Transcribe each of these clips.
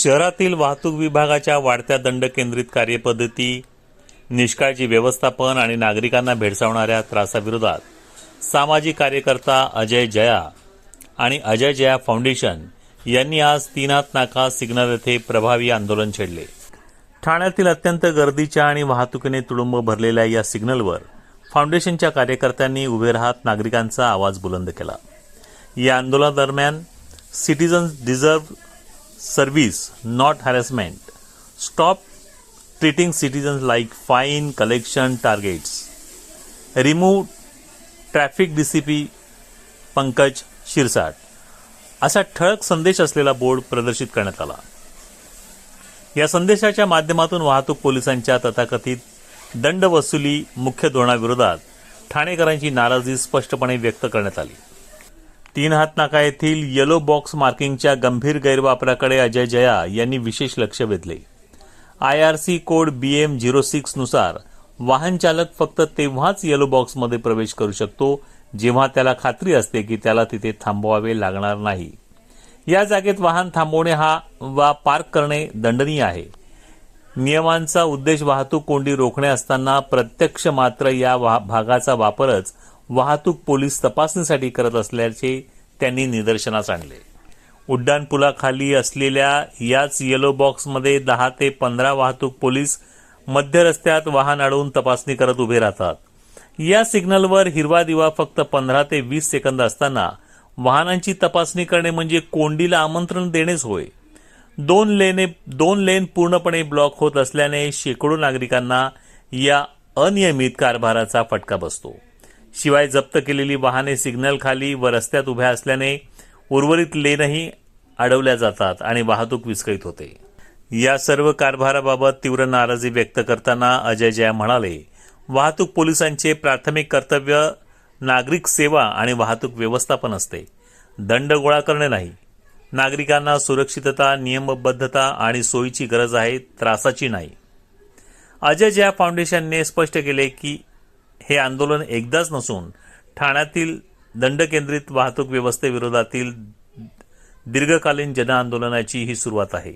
शहरातील वाहतूक विभागाच्या वाढत्या दंड केंद्रित कार्यपद्धती निष्काळजी व्यवस्थापन आणि नागरिकांना भेडसावणाऱ्या त्रासाविरोधात सामाजिक कार्यकर्ता अजय जया आणि अजय जया फाउंडेशन यांनी आज तीनात नाका सिग्नल येथे प्रभावी आंदोलन छेडले. ठाण्यातील अत्यंत गर्दीच्या आणि वाहतुकीने तुडुंब भरलेल्या या सिग्नलवर फाउंडेशनच्या कार्यकर्त्यांनी उभे राहत नागरिकांचा आवाज बुलंद केला. या आंदोलनादरम्यान citizens deserve service, not harassment. Stop treating citizens like fine collection targets Remove traffic DCP Pankaj Shirsat असा ठळक संदेश असलेला बोर्ड प्रदर्शित करण्यात आला. या संदेशाच्या माध्यमातून वाहतूक पोलिसांच्या तथाकथित दंड वसुली मुख्य धोरणाविरोधात ठाणेकरांची नाराजी स्पष्टपणे व्यक्त करण्यात आली. तीन हात नाका येथील येलो बॉक्स मार्किंगच्या गंभीर गैरवापराकडे अजय जया यांनी विशेष लक्ष वेधले. IRC code B M zero सिक्सनुसार वाहन चालक फक्त तेव्हाच येलो बॉक्समध्ये प्रवेश करू शकतो जेव्हा त्याला खात्री असते की त्याला तिथे थांबवावे लागणार नाही. या जागेत वाहन थांबवणे हा वा पार्क करणे दंडनीय आहे. नियमांचा उद्देश वाहतूक कोंडी रोखणे असताना प्रत्यक्ष मात्र या भागाचा वापरच वाहतूक पोलीस तपासणीसाठी करत असल्याचे त्यांनी निदर्शनास आणले. उड्डाणपुलाखाली असलेल्या याच येलो बॉक्समध्ये दहा ते पंधरा वाहतूक पोलीस मध्य रस्त्यात वाहन अडवून तपासणी करत उभे राहतात. या सिग्नलवर हिरवा दिवा फक्त पंधरा ते वीस सेकंद असताना वाहनांची तपासणी करणे म्हणजे कोंडीला आमंत्रण देणेच होय. दोन लेने दोन लेन पूर्णपणे ब्लॉक होत असल्याने शेकडो नागरिकांना या अनियमित कारभाराचा फटका बसतो. शिवाय जप्त केलेली वाहने सिग्नल खाली व रस्त्यात उभ्या असल्याने उर्वरित लेनही अडवल्या जातात आणि वाहतूक विस्कळीत होते. या सर्व कारभाराबाबत तीव्र नाराजी व्यक्त करताना अजय जया म्हणाले वाहतूक पोलिसांचे प्राथमिक कर्तव्य नागरिक सेवा आणि वाहतूक व्यवस्थापन असते. दंड गोळा करणे नाही. नागरिकांना सुरक्षितता नियमबद्धता आणि सोयीची गरज आहे त्रासाची नाही. अजय जया फाउंडेशनने स्पष्ट केले की हे आंदोलन एकदाच नसून ठाण्यातील दंडकेंद्रित वाहतूक व्यवस्थेविरोधातील दीर्घकालीन जनआंदोलनाची ही सुरुवात आहे.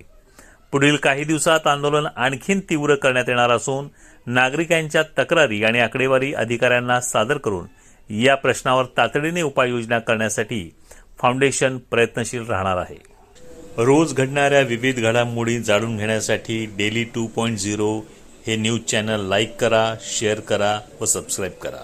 पुढील काही दिवसात आंदोलन आणखीन तीव्र करण्यात येणार असून नागरिकांच्या तक्रारी आणि आकडेवारी अधिकाऱ्यांना सादर करून या प्रश्नावर तातडीने उपाययोजना करण्यासाठी फाउंडेशन प्रयत्नशील राहणार आहे. रोज घडणाऱ्या विविध घडामोडी जाणून घेण्यासाठी डेली टू पॉईंट झिरो हे न्यूज चॅनल लाईक करा शेअर करा व सबस्क्राईब करा.